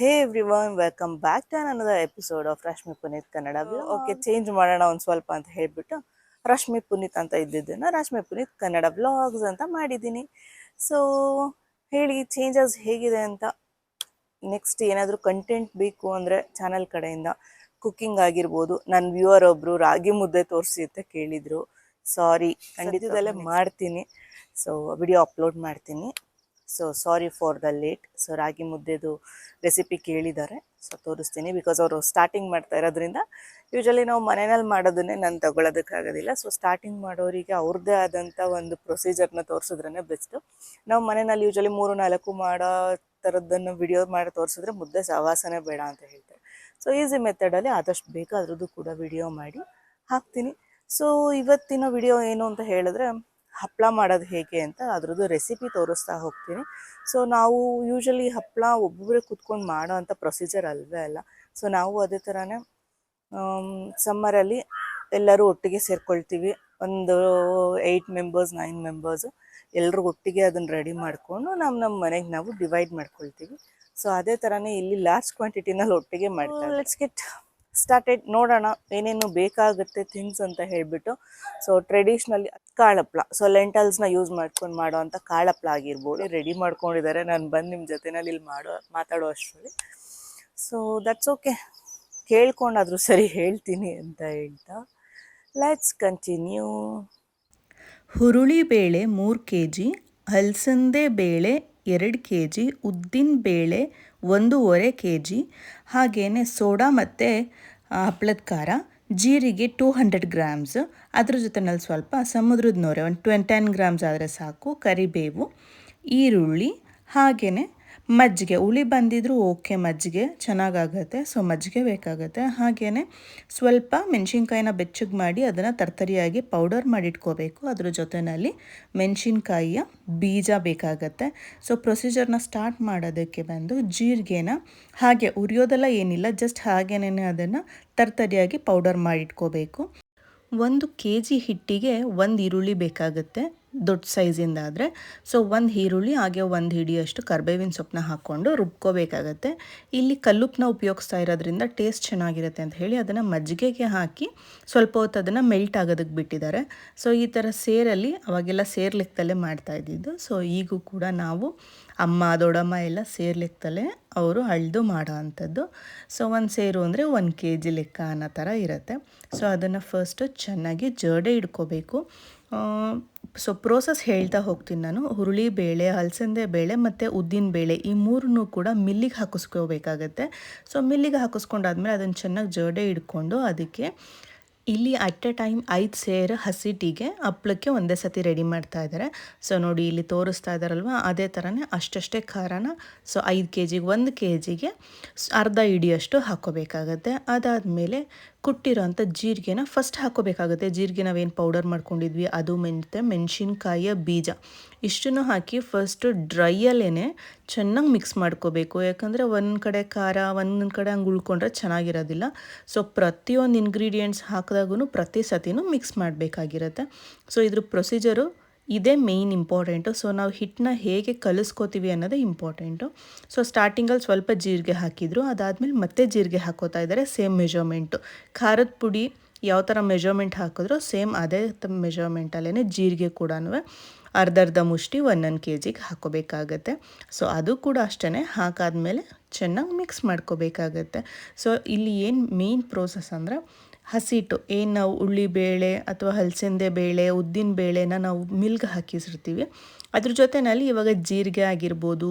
Hey everyone welcome back to another episode of Rashmi Puneet Kannada okay change ಮಾಡೋಣ ಒಂದು ಸ್ವಲ್ಪ ಅಂತ ಹೇಳಿಬಿಟ್ಟು ರಶ್ಮಿ ಪುನೀತ್ ಅಂತ ಇದ್ದಿದ್ದನ್ನು ರಶ್ಮಿ ಪುನೀತ್ ಕನ್ನಡ ಬ್ಲಾಗ್ಸ್ ಅಂತ ಮಾಡಿದ್ದೀನಿ. ಸೊ ಹೇಳಿ ಚೇಂಜಸ್ ಹೇಗಿದೆ ಅಂತ? ನೆಕ್ಸ್ಟ್ ಏನಾದರೂ ಕಂಟೆಂಟ್ ಬೇಕು ಅಂದರೆ ಚಾನಲ್ ಕಡೆಯಿಂದ ಕುಕ್ಕಿಂಗ್ ಆಗಿರ್ಬೋದು. ನನ್ನ ವ್ಯೂವರ್ ಒಬ್ಬರು ರಾಗಿ ಮುದ್ದೆ ತೋರಿಸಿ ಅಂತ ಕೇಳಿದರು. ಸಾರಿ ಖಂಡಿತದಲ್ಲೇ ಮಾಡ್ತೀನಿ. ಸೊ ವಿಡಿಯೋ ಅಪ್ಲೋಡ್ ಮಾಡ್ತೀನಿ. So sorry for the late so ರಾಗಿ ಮುದ್ದೆದು ರೆಸಿಪಿ ಕೇಳಿದ್ದಾರೆ. ಸೊ ತೋರಿಸ್ತೀನಿ. ಬಿಕಾಸ್ ಅವರು ಸ್ಟಾರ್ಟಿಂಗ್ ಮಾಡ್ತಾ ಇರೋದ್ರಿಂದ ಯೂಶಲಿ ನಾವು ಮನೆಯಲ್ಲಿ ಮಾಡೋದನ್ನೇ ನಾನು ತಗೊಳ್ಳೋದಕ್ಕಾಗೋದಿಲ್ಲ ಸೊ ಸ್ಟಾರ್ಟಿಂಗ್ ಮಾಡೋರಿಗೆ ಅವ್ರದ್ದೇ ಆದಂಥ ಒಂದು ಪ್ರೊಸೀಜರ್ನ ತೋರಿಸಿದ್ರೇ ಬೆಸ್ಟು ನಾವು ಮನೆಯಲ್ಲಿ ಯೂಶಲಿ ಮೂರು, ನಾಲ್ಕು ಮಾಡೋ ಥರದ್ದನ್ನು ವಿಡಿಯೋ ಮಾಡಿ ತೋರಿಸಿದ್ರೆ ಮುದ್ದೆ ಸಹವಾಸನೆ ಬೇಡ ಅಂತ ಹೇಳ್ತಾರೆ. ಸೊ ಈಸಿ ಮೆಥಡಲ್ಲಿ ಆದಷ್ಟು ಬೇಕು ಅದ್ರದ್ದು ಕೂಡ ವಿಡಿಯೋ ಮಾಡಿ ಹಾಕ್ತೀನಿ. ಸೊ ಇವತ್ತಿನ ವಿಡಿಯೋ ಏನು ಅಂತ ಹೇಳಿದ್ರೆ ಹಪ್ಪಳ ಮಾಡೋದು ಹೇಗೆ ಅಂತ ಅದ್ರದ್ದು ರೆಸಿಪಿ ತೋರಿಸ್ತಾ ಹೋಗ್ತೀನಿ. ಸೊ ನಾವು ಯೂಶಲಿ ಹಪ್ಪಳ ಒಬ್ಬೊಬ್ಬರೇ ಕುತ್ಕೊಂಡು ಮಾಡೋ ಅಂಥ ಪ್ರೊಸೀಜರ್ ಅಲ್ವೇ ಅಲ್ಲ. ಸೊ ನಾವು ಅದೇ ಥರನೇ ಸಮ್ಮರಲ್ಲಿ ಎಲ್ಲರೂ ಒಟ್ಟಿಗೆ ಸೇರ್ಕೊಳ್ತೀವಿ. ಒಂದು ಏಯ್ಟ್ ಮೆಂಬರ್ಸ್ ನೈನ್ ಮೆಂಬರ್ಸು ಎಲ್ಲರೂ ಒಟ್ಟಿಗೆ ಅದನ್ನು ರೆಡಿ ಮಾಡಿಕೊಂಡು ನಮ್ಮ ನಮ್ಮ ಮನೆಗೆ ನಾವು ಡಿವೈಡ್ ಮಾಡ್ಕೊಳ್ತೀವಿ. ಸೊ ಅದೇ ಥರನೇ ಇಲ್ಲಿ ಲಾರ್ಜ್ ಕ್ವಾಂಟಿಟಿನಲ್ಲಿ ಒಟ್ಟಿಗೆ ಮಾಡ್ತೀವಿ ಲೆಟ್ಸ್ ಗೆಟ್ ಸ್ಟಾರ್ಟೆಡ್ ನೋಡೋಣ, ಏನೇನು ಬೇಕಾಗುತ್ತೆ ಥಿಂಗ್ಸ್ ಅಂತ ಹೇಳಿಬಿಟ್ಟು ಸೊ ಟ್ರೆಡಿಷ್ನಲಿ ಕಾಳಪ್ಲ ಸೊ ಲೆಂಟಲ್ಸ್ನ ಯೂಸ್ ಮಾಡ್ಕೊಂಡು ಮಾಡೋ ಅಂಥ ಕಾಳಪ್ಲ ಆಗಿರ್ಬೋದು. ರೆಡಿ ಮಾಡ್ಕೊಂಡಿದ್ದಾರೆ. ನಾನು ಬಂದು ನಿಮ್ಮ ಜೊತೆನಲ್ಲಿ ಇಲ್ಲಿ ಮಾಡೋ, ಮಾತಾಡೋ ಅಷ್ಟರಲ್ಲಿ. ಸೊ ದಟ್ಸ್ ಓಕೆ ಕೇಳ್ಕೊಂಡಾದರೂ ಸರಿ ಹೇಳ್ತೀನಿ ಅಂತ ಹೇಳ್ತಾ. ಲೆಟ್ಸ್ ಕಂಟಿನ್ಯೂ ಹುರುಳಿ ಬೇಳೆ ಮೂರು ಕೆ ಜಿ ಅಲಸಂದೆ ಬೇಳೆ ಎರಡು ಕೆ ಜಿ ಉದ್ದಿನ ಬೇಳೆ, ಒಂದೂವರೆ ಕೆ ಜಿ ಹಾಗೆಯೇ ಸೋಡಾ ಮತ್ತು ಹಪ್ಪಳದ ಖಾರ, ಜೀರಿಗೆ ಟೂ ಹಂಡ್ರೆಡ್ ಗ್ರಾಮ್ಸ್ ಅದ್ರ ಜೊತೆನಲ್ಲಿ ಸ್ವಲ್ಪ ಸಮುದ್ರದ ನೊರೆ, ಒಂದು ಟ್ವೆನ್ ಟೆನ್ ಗ್ರಾಮ್ಸ್ ಆದರೆ ಸಾಕು ಕರಿಬೇವು, ಈರುಳ್ಳಿ ಹಾಗೆಯೇ ಮಜ್ಜಿಗೆ, ಹುಳಿ ಬಂದಿದ್ರೂ ಓಕೆ ಮಜ್ಜಿಗೆ, ಚೆನ್ನಾಗಾಗತ್ತೆ ಸೊ ಮಜ್ಜಿಗೆ ಬೇಕಾಗುತ್ತೆ. ಹಾಗೆಯೇ ಸ್ವಲ್ಪ ಮೆಣಸಿನ್ಕಾಯಿನ ಬೆಚ್ಚಗೆ ಮಾಡಿ ಅದನ್ನು ತರ್ತರಿಯಾಗಿ ಪೌಡರ್ ಮಾಡಿಟ್ಕೋಬೇಕು. ಅದ್ರ ಜೊತೆಯಲ್ಲಿ ಮೆಣಸಿನ್ಕಾಯಿಯ ಬೀಜ ಬೇಕಾಗತ್ತೆ. ಸೊ ಪ್ರೊಸೀಜರ್ನ ಸ್ಟಾರ್ಟ್ ಮಾಡೋದಕ್ಕೆ ಬಂದು ಜೀರಿಗೆನ ಹಾಗೆ ಉರಿಯೋದೆಲ್ಲ ಏನಿಲ್ಲ ಜಸ್ಟ್ ಹಾಗೇನೇ ಅದನ್ನು ತರ್ತರಿಯಾಗಿ ಪೌಡರ್ ಮಾಡಿಟ್ಕೋಬೇಕು. ಒಂದು ಕೆ ಜಿ ಹಿಟ್ಟಿಗೆ ಒಂದು ಈರುಳ್ಳಿ ಬೇಕಾಗುತ್ತೆ. ದೊಡ್ಡ ಸೈಜಿಂದ ಆದರೆ. ಸೊ ಒಂದು ಈರುಳ್ಳಿ, ಹಾಗೆ ಒಂದು ಹಿಡಿಯಷ್ಟು ಕರ್ಬೇವಿನ ಸೊಪ್ಪನ್ನ ಹಾಕ್ಕೊಂಡು ರುಬ್ಕೋಬೇಕಾಗತ್ತೆ. ಇಲ್ಲಿ ಕಲ್ಲುಪ್ಪನ್ನ ಉಪಯೋಗಿಸ್ತಾ ಇರೋದ್ರಿಂದ ಟೇಸ್ಟ್ ಚೆನ್ನಾಗಿರುತ್ತೆ ಅಂತ ಹೇಳಿ ಅದನ್ನು ಮಜ್ಜಿಗೆಗೆ ಹಾಕಿ ಸ್ವಲ್ಪ ಹೊತ್ತು ಅದನ್ನು ಮೆಲ್ಟ್ ಆಗೋದಕ್ಕೆ ಬಿಟ್ಟಿದ್ದಾರೆ. ಸೊ ಈ ಥರ ಸೇರಲ್ಲಿ, ಅವಾಗೆಲ್ಲ ಸೇರ್ ಲೆಕ್ಕದಲ್ಲೇ ಮಾಡ್ತಾ ಇದ್ದಿದ್ದು. ಸೊ ಈಗೂ ಕೂಡ ನಾವು ಅಮ್ಮ, ದೊಡ್ಡಮ್ಮ ಎಲ್ಲ ಸೇರ್ ಲೆಕ್ಕದಲ್ಲೇ ಅವರು ಅಳ್ದು ಮಾಡೋ ಅಂಥದ್ದು. ಸೊ ಒಂದು ಸೇರು ಅಂದರೆ ಒಂದು ಕೆ ಜಿ ಲೆಕ್ಕ ಅನ್ನೋ ಥರ ಇರುತ್ತೆ. ಸೊ ಅದನ್ನು ಫಸ್ಟು ಚೆನ್ನಾಗಿ ಜರ್ಡೆ ಇಡ್ಕೋಬೇಕು ಸೊ ಪ್ರೋಸೆಸ್ ಹೇಳ್ತಾ ಹೋಗ್ತೀನಿ ನಾನು. ಹುರುಳಿ ಬೇಳೆ ಹಲಸಂದೆ ಬೇಳೆ ಮತ್ತು ಉದ್ದಿನ ಬೇಳೆ ಈ ಮೂರನ್ನೂ ಕೂಡ ಮಿಲ್ಲಿಗೆ ಹಾಕಿಸ್ಕೋಬೇಕಾಗತ್ತೆ. ಸೊ ಮಿಲ್ಲಿಗೆ ಹಾಕಿಸ್ಕೊಂಡಾದ್ಮೇಲೆ ಅದನ್ನು ಚೆನ್ನಾಗಿ ಜೋಡೆ ಇಟ್ಕೊಂಡು ಅದಕ್ಕೆ ಇಲ್ಲಿ ಅಟ್ ಎ ಟೈಮ್ ಐದು ಸೇರು ಹಸಿಟಿಗೆ ಹಪ್ಳಕ್ಕೆ ಒಂದೇ ಸತಿ ರೆಡಿ ಮಾಡ್ತಾ ಇದ್ದಾರೆ ಸೊ ನೋಡಿ ಇಲ್ಲಿ ತೋರಿಸ್ತಾ ಇದ್ದಾರಲ್ವ ಅದೇ ಥರನೇ ಅಷ್ಟಷ್ಟೇ ಖಾರನ. ಸೊ ಐದು ಕೆ ಜಿಗೆ ಒಂದು ಕೆ ಜಿಗೆ ಅರ್ಧ ಇಡಿಯಷ್ಟು ಹಾಕೋಬೇಕಾಗತ್ತೆ. ಅದಾದಮೇಲೆ ಕುಟ್ಟಿರೋಂಥ ಜೀರಿಗೆನ ಫಸ್ಟ್ ಹಾಕೋಬೇಕಾಗುತ್ತೆ ಜೀರಿಗೆ ನಾವೇನು ಪೌಡರ್ ಮಾಡ್ಕೊಂಡಿದ್ವಿ, ಅದು ಮೆಂತೆ ಮೆಣಸಿನ್ಕಾಯಿಯ ಬೀಜ. ಇಷ್ಟನ್ನು ಹಾಕಿ ಫಸ್ಟು ಡ್ರೈಯಲ್ಲೇ ಚೆನ್ನಾಗಿ ಮಿಕ್ಸ್ ಮಾಡ್ಕೋಬೇಕು. ಯಾಕಂದರೆ ಒಂದು ಕಡೆ ಖಾರ ಒಂದೊಂದು ಕಡೆ ಹಂಗೆ ಉಳ್ಕೊಂಡ್ರೆ ಚೆನ್ನಾಗಿರೋದಿಲ್ಲ. ಸೊ ಪ್ರತಿಯೊಂದು ಇಂಗ್ರೀಡಿಯೆಂಟ್ಸ್ ಹಾಕಿದಾಗೂ ಪ್ರತಿ ಸತಿನೂ ಮಿಕ್ಸ್ ಮಾಡಬೇಕಾಗಿರುತ್ತೆ. ಸೊ ಇದ್ರ ಪ್ರೊಸೀಜರು ಇದೇ ಮೇಯ್ನ್ ಇಂಪಾರ್ಟೆಂಟು ಸೊ ನಾವು ಹಿಟ್ಟನ್ನ ಹೇಗೆ ಕಲಿಸ್ಕೋತೀವಿ ಅನ್ನೋದೇ ಇಂಪಾರ್ಟೆಂಟು ಸೊ ಸ್ಟಾರ್ಟಿಂಗಲ್ಲಿ ಸ್ವಲ್ಪ ಜೀರಿಗೆ ಹಾಕಿದ್ರು. ಅದಾದಮೇಲೆ ಮತ್ತೆ ಜೀರಿಗೆ ಹಾಕೋತಾ ಇದ್ದಾರೆ ಸೇಮ್ ಮೆಜರ್ಮೆಂಟು ಖಾರದ ಪುಡಿ ಯಾವ ಥರ ಮೆಜರ್ಮೆಂಟ್ ಹಾಕಿದ್ರು ಸೇಮ್ ಅದೇ ಮೆಜರ್ಮೆಂಟಲ್ಲೇ ಜೀರಿಗೆ ಕೂಡ ಅರ್ಧ ಅರ್ಧ ಮುಷ್ಟಿ ಒಂದೊಂದು ಕೆ ಜಿಗೆ ಹಾಕೋಬೇಕಾಗತ್ತೆ. ಸೊ ಅದು ಕೂಡ ಅಷ್ಟೇ ಹಾಕಾದ್ಮೇಲೆ ಚೆನ್ನಾಗಿ ಮಿಕ್ಸ್ ಮಾಡ್ಕೋಬೇಕಾಗತ್ತೆ. ಸೊ ಇಲ್ಲಿ ಏನು ಮೇಯ್ನ್ ಪ್ರೋಸೆಸ್ ಅಂದರೆ ಹಸಿಟ್ಟು, ಏನು ನಾವು ಉಳ್ಳಿ ಬೇಳೆ ಅಥವಾ ಹಲಸಂದೆ ಬೇಳೆ, ಉದ್ದಿನ ಬೇಳೆನ ನಾವು ಮಿಲ್ಗೆ ಹಾಕಿಸಿರ್ತೀವಿ. ಅದ್ರ ಜೊತೆನಲ್ಲಿ ಇವಾಗ ಜೀರಿಗೆ ಆಗಿರ್ಬೋದು